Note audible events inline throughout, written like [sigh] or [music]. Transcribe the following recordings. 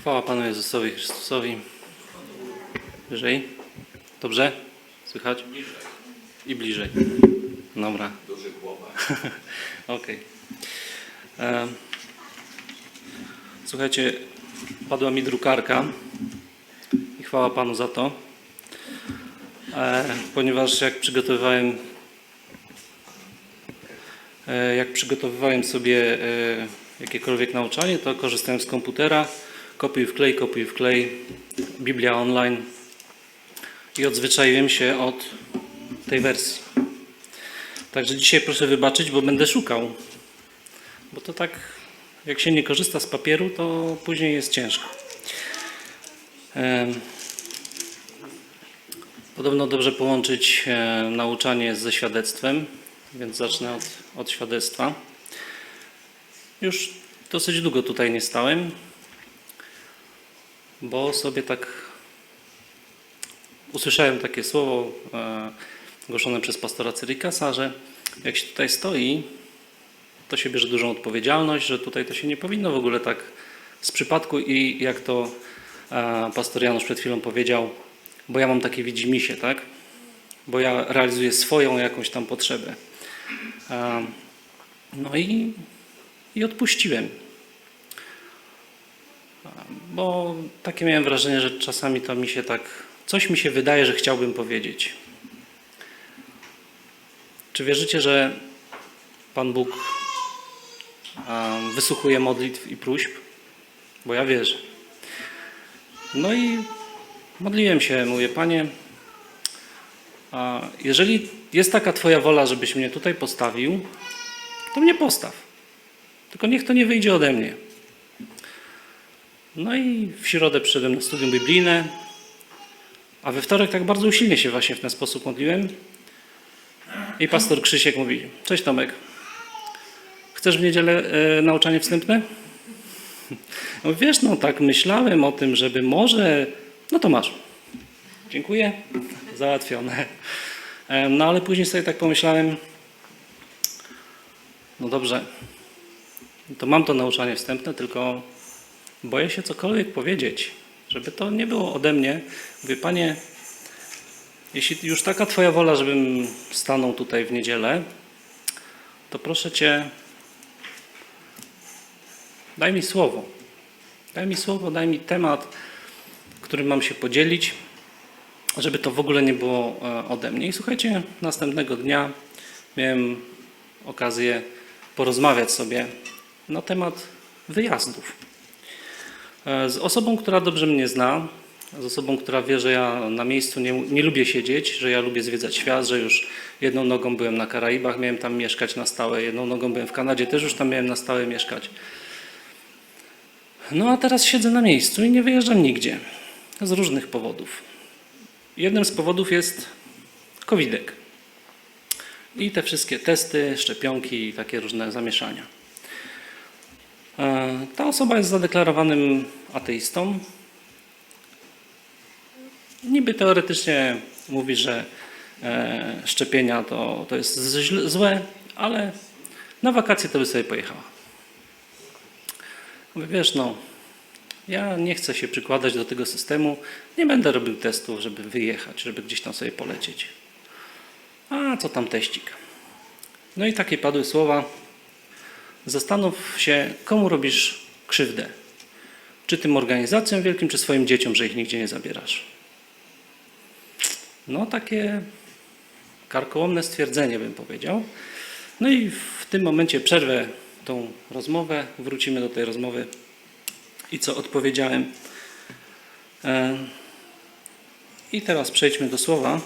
Chwała Panu Jezusowi Chrystusowi. Wyżej. Dobrze? Słychać? I bliżej. Dobra. Duży [laughs] głowa. Okej. Em, Słuchajcie, padła mi drukarka i chwała Panu za to, e, ponieważ jak przygotowywałem e, jak przygotowywałem sobie e, jakiekolwiek nauczanie, to korzystałem z komputera, kopiuj wklej, kopiuj wklej, Biblia online i odzwyczaiłem się od tej wersji. Także dzisiaj proszę wybaczyć, bo będę szukał. Bo to tak, jak się nie korzysta z papieru, to później jest ciężko. Podobno dobrze połączyć e, nauczanie ze świadectwem, więc zacznę od, od świadectwa. Już dosyć długo tutaj nie stałem, bo sobie tak usłyszałem takie słowo e, głoszone przez pastora Cyrikasa, że jak się tutaj stoi, to się bierze dużą odpowiedzialność, że tutaj to się nie powinno w ogóle tak z przypadku i jak to e, pastor Janusz przed chwilą powiedział, bo ja mam takie widzimisię, tak? Bo ja realizuję swoją jakąś tam potrzebę. E, no i, i odpuściłem. Bo takie miałem wrażenie, że czasami to mi się tak, coś mi się wydaje, że chciałbym powiedzieć. Czy wierzycie, że Pan Bóg wysłuchuje modlitw i próśb? Bo ja wierzę. No i modliłem się, mówię, Panie, jeżeli jest taka Twoja wola, żebyś mnie tutaj postawił, to mnie postaw. Tylko niech to nie wyjdzie ode mnie. No i w środę przyszedłem na studium biblijne, a we wtorek tak bardzo usilnie się właśnie w ten sposób modliłem. I pastor Krzysiek mówi, cześć Tomek, chcesz w niedzielę e, nauczanie wstępne? [laughs] No wiesz, no tak myślałem o tym, żeby może, no to masz. Dziękuję, załatwione. E, no ale później sobie tak pomyślałem, no dobrze, to mam to nauczanie wstępne, tylko boję się cokolwiek powiedzieć, żeby to nie było ode mnie. Mówię, panie, jeśli już taka Twoja wola, żebym stanął tutaj w niedzielę, to proszę Cię, daj mi słowo. Daj mi słowo, daj mi temat, którym mam się podzielić, żeby to w ogóle nie było e, ode mnie. I słuchajcie, następnego dnia miałem okazję porozmawiać sobie na temat wyjazdów. E, Z osobą, która dobrze mnie zna, z osobą, która wie, że ja na miejscu nie, nie lubię siedzieć, że ja lubię zwiedzać świat, że już jedną nogą byłem na Karaibach, miałem tam mieszkać na stałe, jedną nogą byłem w Kanadzie, też już tam miałem na stałe mieszkać. No a teraz siedzę na miejscu i nie wyjeżdżam nigdzie. Z różnych powodów. Jednym z powodów jest covidek. I te wszystkie testy, szczepionki i takie różne zamieszania. E, Ta osoba jest zadeklarowanym ateistą. Niby teoretycznie mówi, że e, szczepienia to, to jest złe, ale na wakacje to by sobie pojechała. Mówię, wiesz, no, ja nie chcę się przykładać do tego systemu, nie będę robił testów, żeby wyjechać, żeby gdzieś tam sobie polecieć. A co tam teścik? No i takie padły słowa. Zastanów się, komu robisz krzywdę. Czy tym organizacjom wielkim, czy swoim dzieciom, że ich nigdzie nie zabierasz. No takie karkołomne stwierdzenie bym powiedział. No i w tym momencie przerwę tą rozmowę, wrócimy do tej rozmowy i co odpowiedziałem. E, I teraz przejdźmy do słowa.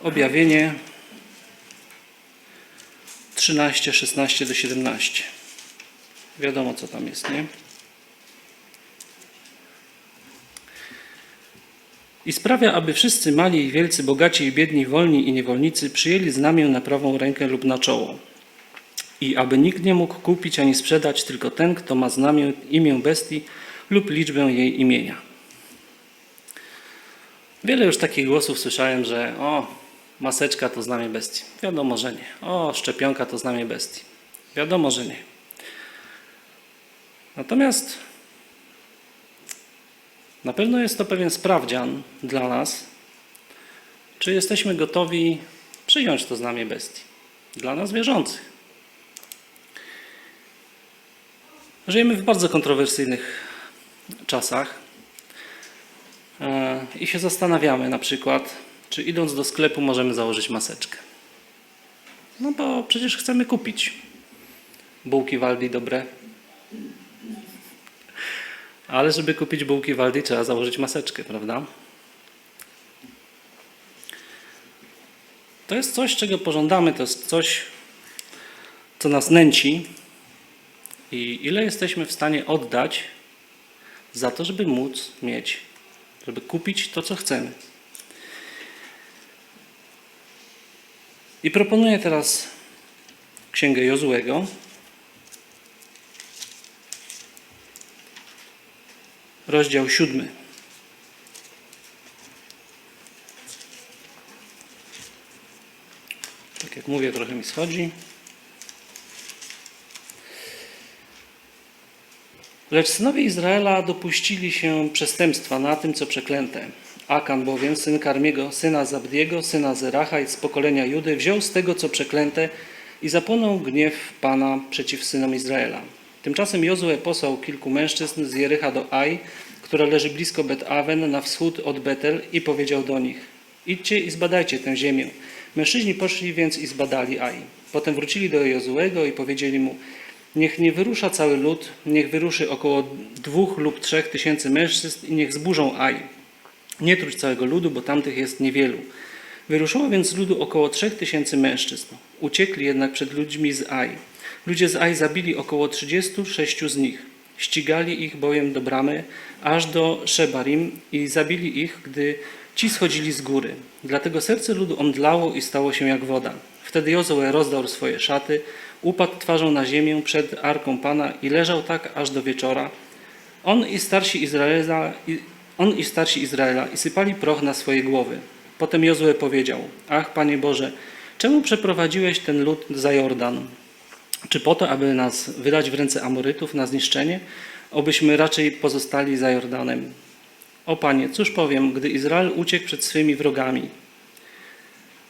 Objawienie 13, 16 do 17. Wiadomo, co tam jest, nie? I sprawia, aby wszyscy mali i wielcy, bogaci i biedni, wolni i niewolnicy przyjęli znamię na prawą rękę lub na czoło. I aby nikt nie mógł kupić ani sprzedać, tylko ten, kto ma znamię, imię bestii lub liczbę jej imienia. Wiele już takich głosów słyszałem, że o, maseczka to znamię bestii. Wiadomo, że nie. O, szczepionka to znamię bestii. Wiadomo, że nie. Natomiast na pewno jest to pewien sprawdzian dla nas, czy jesteśmy gotowi przyjąć to znamię bestii. Dla nas wierzących. Żyjemy w bardzo kontrowersyjnych czasach e, i się zastanawiamy na przykład, czy idąc do sklepu możemy założyć maseczkę. No bo przecież chcemy kupić bułki Waldi dobre. Ale żeby kupić bułki Waldi trzeba założyć maseczkę, prawda? To jest coś, czego pożądamy, to jest coś, co nas nęci i ile jesteśmy w stanie oddać za to, żeby móc mieć, żeby kupić to, co chcemy. I proponuję teraz Księgę Jozłego. Rozdział siódmy. Tak jak mówię, trochę mi schodzi. Lecz synowie Izraela dopuścili się przestępstwa na tym, co przeklęte. Akan bowiem, syn Karmiego, syna Zabdiego, syna Zeracha i z pokolenia Judy, wziął z tego, co przeklęte i zapłonął gniew Pana przeciw synom Izraela. Tymczasem Jozue posłał kilku mężczyzn z Jericha do Aj, która leży blisko Bet-Awen na wschód od Betel i powiedział do nich Idźcie i zbadajcie tę ziemię. Mężczyźni poszli więc i zbadali Aj. Potem wrócili do Jozuego i powiedzieli mu Niech nie wyrusza cały lud, niech wyruszy około dwóch lub trzech tysięcy mężczyzn i niech zburzą Aj. Nie truć całego ludu, bo tamtych jest niewielu. Wyruszyło więc z ludu około trzech tysięcy mężczyzn. Uciekli jednak przed ludźmi z Aj. Ludzie z Aj zabili około 36 z nich. Ścigali ich bowiem do bramy, aż do Szebarim i zabili ich, gdy ci schodzili z góry. Dlatego serce ludu omdlało i stało się jak woda. Wtedy Jozue rozdał swoje szaty, upadł twarzą na ziemię przed Arką Pana i leżał tak aż do wieczora. On i starsi Izraela, on i starsi Izraela i sypali proch na swoje głowy. Potem Jozue powiedział, ach Panie Boże, czemu przeprowadziłeś ten lud za Jordan? Czy po to, aby nas wydać w ręce Amorytów na zniszczenie, obyśmy raczej pozostali za Jordanem? O Panie, cóż powiem, gdy Izrael uciekł przed swymi wrogami?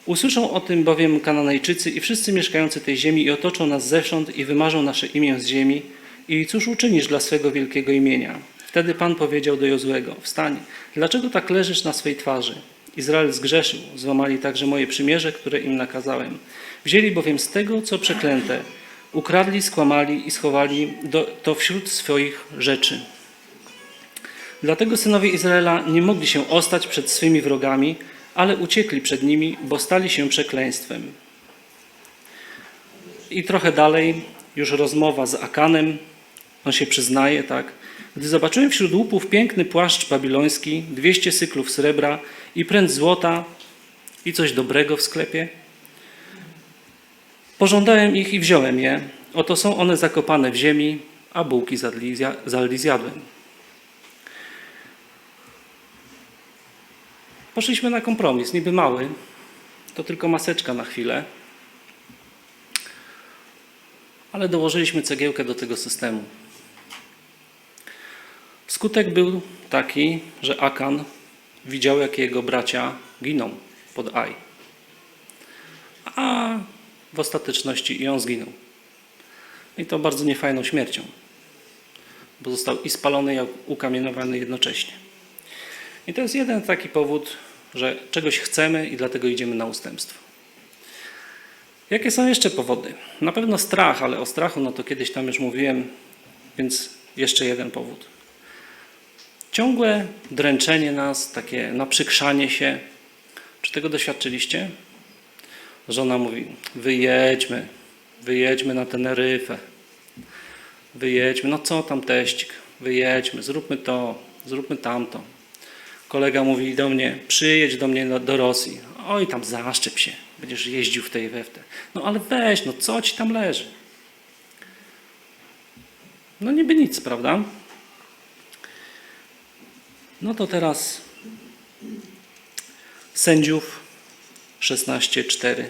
Usłyszą o tym bowiem Kananejczycy i wszyscy mieszkający tej ziemi i otoczą nas zewsząd i wymarzą nasze imię z ziemi. I cóż uczynisz dla swego wielkiego imienia? Wtedy Pan powiedział do Jozłego, wstań, dlaczego tak leżysz na swej twarzy? Izrael zgrzeszył, złamali także moje przymierze, które im nakazałem. Wzięli bowiem z tego, co przeklęte, ukradli, skłamali i schowali do, to wśród swoich rzeczy. Dlatego synowie Izraela nie mogli się ostać przed swymi wrogami, ale uciekli przed nimi, bo stali się przekleństwem. I trochę dalej, już rozmowa z Akanem, on się przyznaje, tak. Gdy zobaczyłem wśród łupów piękny płaszcz babiloński, 200 cyklów srebra i pręt złota i coś dobrego w sklepie, pożądałem ich i wziąłem je. Oto są one zakopane w ziemi, a bułki zadli zjadłem. Poszliśmy na kompromis, niby mały, to tylko maseczka na chwilę, ale dołożyliśmy cegiełkę do tego systemu. Skutek był taki, że Akan widział, jak jego bracia giną pod Aj. A w ostateczności i on zginął. I to bardzo niefajną śmiercią, bo został i spalony, i ukamienowany jednocześnie. I to jest jeden taki powód, że czegoś chcemy i dlatego idziemy na ustępstwo. Jakie są jeszcze powody? Na pewno strach, ale o strachu no to kiedyś tam już mówiłem, więc jeszcze jeden powód. Ciągłe dręczenie nas, takie naprzykrzanie się. Czy tego doświadczyliście? Żona mówi, wyjedźmy, wyjedźmy na Teneryfę. Wyjedźmy, no co tam teścik, wyjedźmy, zróbmy to, zróbmy tamto. Kolega mówi do mnie, przyjedź do mnie do- Rosji. Oj, tam zaszczep się, będziesz jeździł w tej we. No ale weź, no co ci tam leży? No niby nic, prawda? No to teraz sędziów 16-4.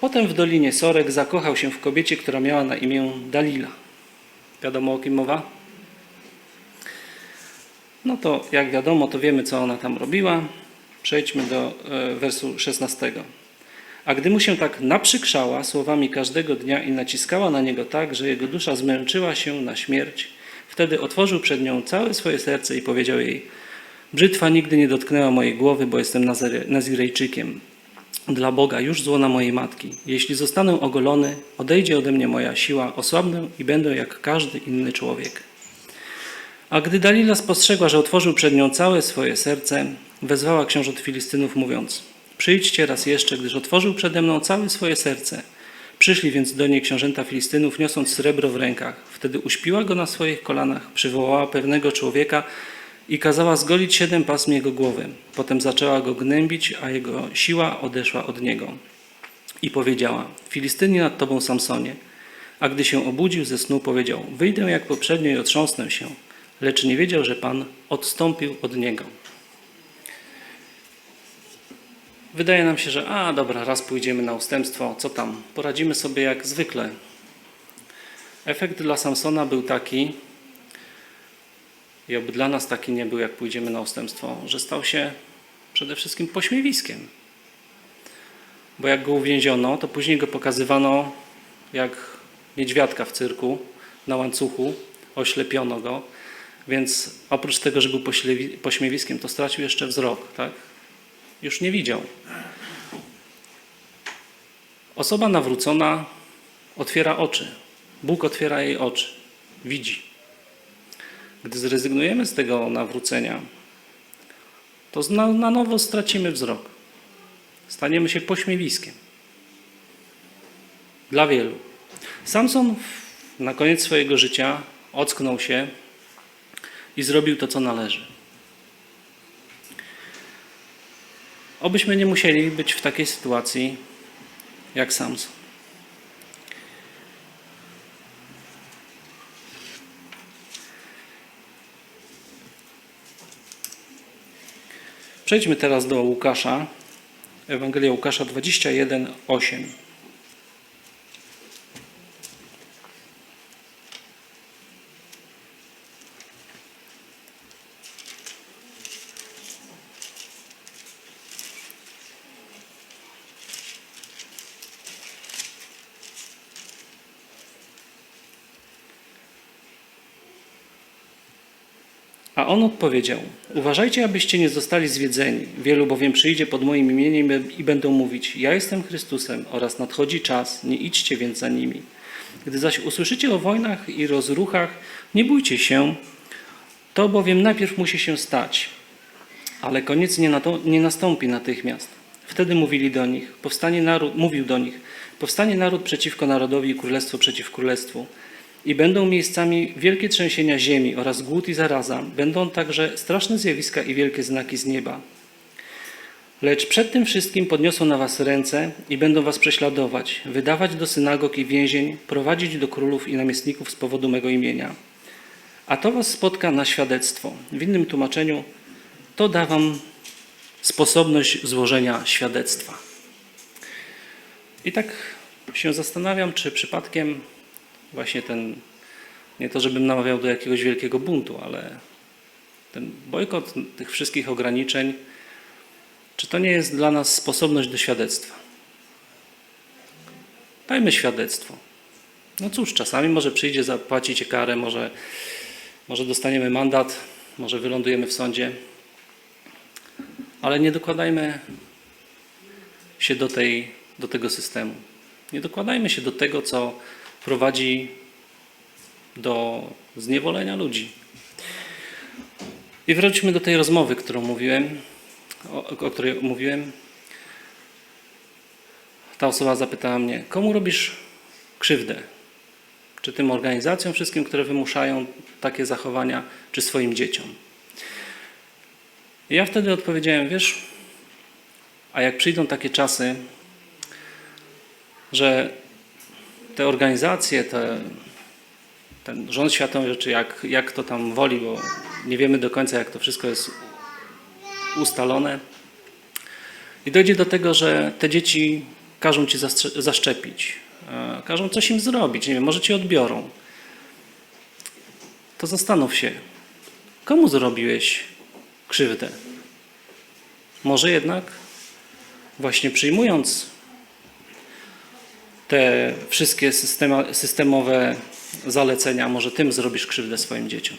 Potem w Dolinie Sorek zakochał się w kobiecie, która miała na imię Dalila. Wiadomo o kim mowa? No to jak wiadomo, to wiemy, co ona tam robiła. Przejdźmy do e, wersu 16. A gdy mu się tak naprzykrzała słowami każdego dnia i naciskała na niego tak, że jego dusza zmęczyła się na śmierć, wtedy otworzył przed nią całe swoje serce i powiedział jej: Brzytwa nigdy nie dotknęła mojej głowy, bo jestem Nazirejczykiem. Dla Boga już złona mojej matki. Jeśli zostanę ogolony, odejdzie ode mnie moja siła, osłabnę i będę jak każdy inny człowiek. A gdy Dalila spostrzegła, że otworzył przed nią całe swoje serce, wezwała książąt Filistynów, mówiąc: Przyjdźcie raz jeszcze, gdyż otworzył przede mną całe swoje serce. Przyszli więc do niej książęta Filistynów, niosąc srebro w rękach. Wtedy uśpiła go na swoich kolanach, przywołała pewnego człowieka i kazała zgolić siedem pasm jego głowy. Potem zaczęła go gnębić, a jego siła odeszła od niego. I powiedziała: Filistynie nad tobą, Samsonie. A gdy się obudził ze snu, powiedział: Wyjdę jak poprzednio i otrząsnę się. Lecz nie wiedział, że Pan odstąpił od niego. Wydaje nam się, że a dobra, raz pójdziemy na ustępstwo, co tam, poradzimy sobie jak zwykle. Efekt dla Samsona był taki, i oby dla nas taki nie był, jak pójdziemy na ustępstwo, że stał się przede wszystkim pośmiewiskiem. Bo jak go uwięziono, to później go pokazywano jak niedźwiadka w cyrku na łańcuchu, oślepiono go, więc oprócz tego, że był pośmiewiskiem, to stracił jeszcze wzrok, tak? Już nie widział. Osoba nawrócona otwiera oczy. Bóg otwiera jej oczy. Widzi. Gdy zrezygnujemy z tego nawrócenia, to na, na nowo stracimy wzrok. Staniemy się pośmiewiskiem. Dla wielu. Samson na koniec swojego życia ocknął się i zrobił to, co należy. Obyśmy nie musieli być w takiej sytuacji jak Samson. Przejdźmy teraz do Łukasza. Ewangelia Łukasza 21, 8. on odpowiedział: Uważajcie, abyście nie zostali zwiedzeni. Wielu bowiem przyjdzie pod moim imieniem i będą mówić: Ja jestem Chrystusem oraz nadchodzi czas, nie idźcie więc za nimi. Gdy zaś usłyszycie o wojnach i rozruchach, nie bójcie się, to bowiem najpierw musi się stać, ale koniec nie, na to, nie nastąpi natychmiast. Wtedy mówili do nich, powstanie naród, mówił do nich, powstanie naród przeciwko narodowi i królestwo przeciw królestwu. I będą miejscami wielkie trzęsienia ziemi oraz głód i zaraza. Będą także straszne zjawiska i wielkie znaki z nieba. Lecz przed tym wszystkim podniosą na was ręce i będą was prześladować, wydawać do synagog i więzień, prowadzić do królów i namiestników z powodu mego imienia. A to was spotka na świadectwo. W innym tłumaczeniu to da wam sposobność złożenia świadectwa. I tak się zastanawiam, czy przypadkiem właśnie ten, nie to żebym namawiał do jakiegoś wielkiego buntu, ale ten bojkot tych wszystkich ograniczeń, czy to nie jest dla nas sposobność do świadectwa? Dajmy świadectwo. No cóż, czasami może przyjdzie zapłacicie karę, może, może dostaniemy mandat, może wylądujemy w sądzie, ale nie dokładajmy się do, tej, do tego systemu. Nie dokładajmy się do tego, co prowadzi do zniewolenia ludzi. I wróćmy do tej rozmowy, którą mówiłem, o, o której mówiłem. Ta osoba zapytała mnie, komu robisz krzywdę? Czy tym organizacjom wszystkim, które wymuszają takie zachowania, czy swoim dzieciom? I ja wtedy odpowiedziałem, wiesz, a jak przyjdą takie czasy, że te organizacje, te, ten rząd światowy, czy jak, jak to tam woli, bo nie wiemy do końca, jak to wszystko jest ustalone. I dojdzie do tego, że te dzieci każą ci zaszczepić, e, każą coś im zrobić, nie wiem, może ci odbiorą, to zastanów się, komu zrobiłeś krzywdę? Może jednak właśnie przyjmując te wszystkie systemowe zalecenia, może tym zrobisz krzywdę swoim dzieciom.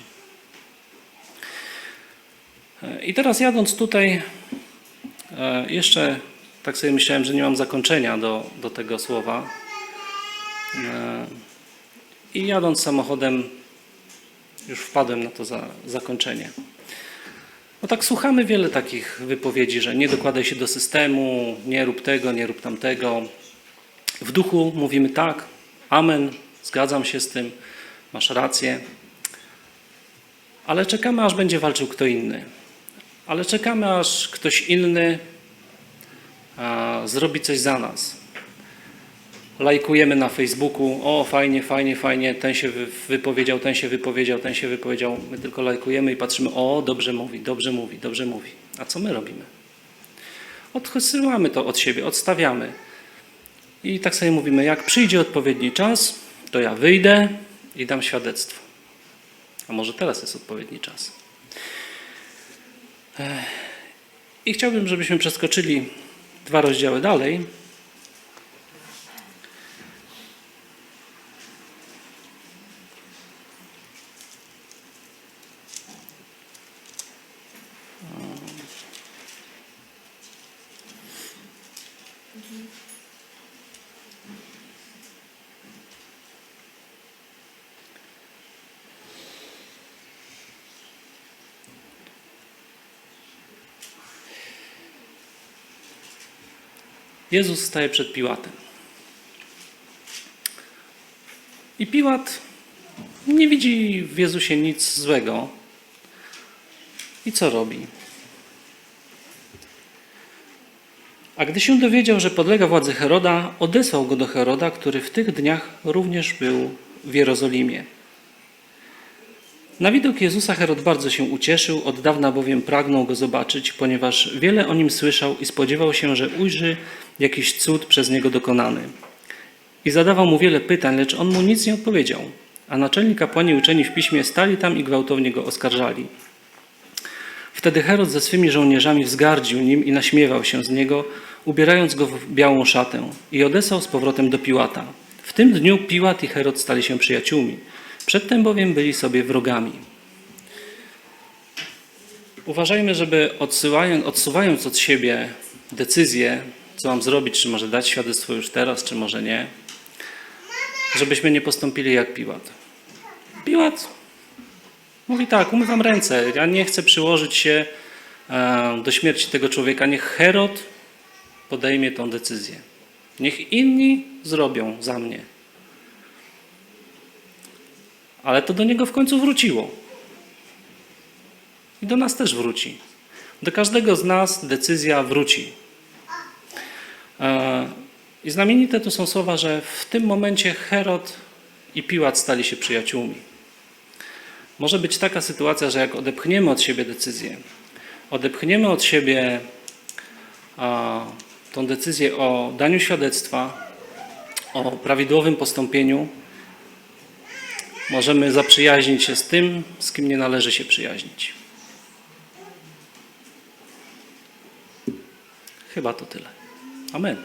E, I teraz jadąc tutaj, e, jeszcze tak sobie myślałem, że nie mam zakończenia do, do tego słowa. E, I jadąc samochodem, już wpadłem na to za, zakończenie. No tak słuchamy wiele takich wypowiedzi, że nie dokładaj się do systemu, nie rób tego, nie rób tamtego. W duchu mówimy tak, amen, zgadzam się z tym, masz rację. Ale czekamy, aż będzie walczył kto inny. Ale czekamy, aż ktoś inny a, zrobi coś za nas. Lajkujemy na Facebooku, o fajnie, fajnie, fajnie, ten się wy- wypowiedział, ten się wypowiedział, ten się wypowiedział. My tylko lajkujemy i patrzymy, o dobrze mówi, dobrze mówi, dobrze mówi. A co my robimy? Odsyłamy to od siebie, odstawiamy. I tak sobie mówimy, jak przyjdzie odpowiedni czas, to ja wyjdę i dam świadectwo. A może teraz jest odpowiedni czas. I chciałbym, żebyśmy przeskoczyli dwa rozdziały dalej. Jezus staje przed Piłatem. I Piłat nie widzi w Jezusie nic złego. I co robi? A gdy się dowiedział, że podlega władzy Heroda, odesłał go do Heroda, który w tych dniach również był w Jerozolimie. Na widok Jezusa Herod bardzo się ucieszył, od dawna bowiem pragnął go zobaczyć, ponieważ wiele o nim słyszał i spodziewał się, że ujrzy jakiś cud przez niego dokonany. I zadawał mu wiele pytań, lecz on mu nic nie odpowiedział. A naczelni kapłani uczeni w piśmie stali tam i gwałtownie go oskarżali. Wtedy Herod ze swymi żołnierzami wzgardził nim i naśmiewał się z niego, ubierając go w białą szatę i odesłał z powrotem do Piłata. W tym dniu Piłat i Herod stali się przyjaciółmi. Przedtem bowiem byli sobie wrogami. Uważajmy, żeby odsyłając, odsuwając od siebie decyzję, co mam zrobić, czy może dać świadectwo już teraz, czy może nie, żebyśmy nie postąpili jak Piłat. Piłat mówi tak, umywam ręce, ja nie chcę przyłożyć się e, do śmierci tego człowieka. Niech Herod podejmie tą decyzję. Niech inni zrobią za mnie. Ale to do niego w końcu wróciło. I do nas też wróci. Do każdego z nas decyzja wróci. E, I znamienite to są słowa, że w tym momencie Herod i Piłat stali się przyjaciółmi. Może być taka sytuacja, że jak odepchniemy od siebie decyzję, odepchniemy od siebie a, tą decyzję o daniu świadectwa, o prawidłowym postąpieniu, możemy zaprzyjaźnić się z tym, z kim nie należy się przyjaźnić. Chyba to tyle. Amen.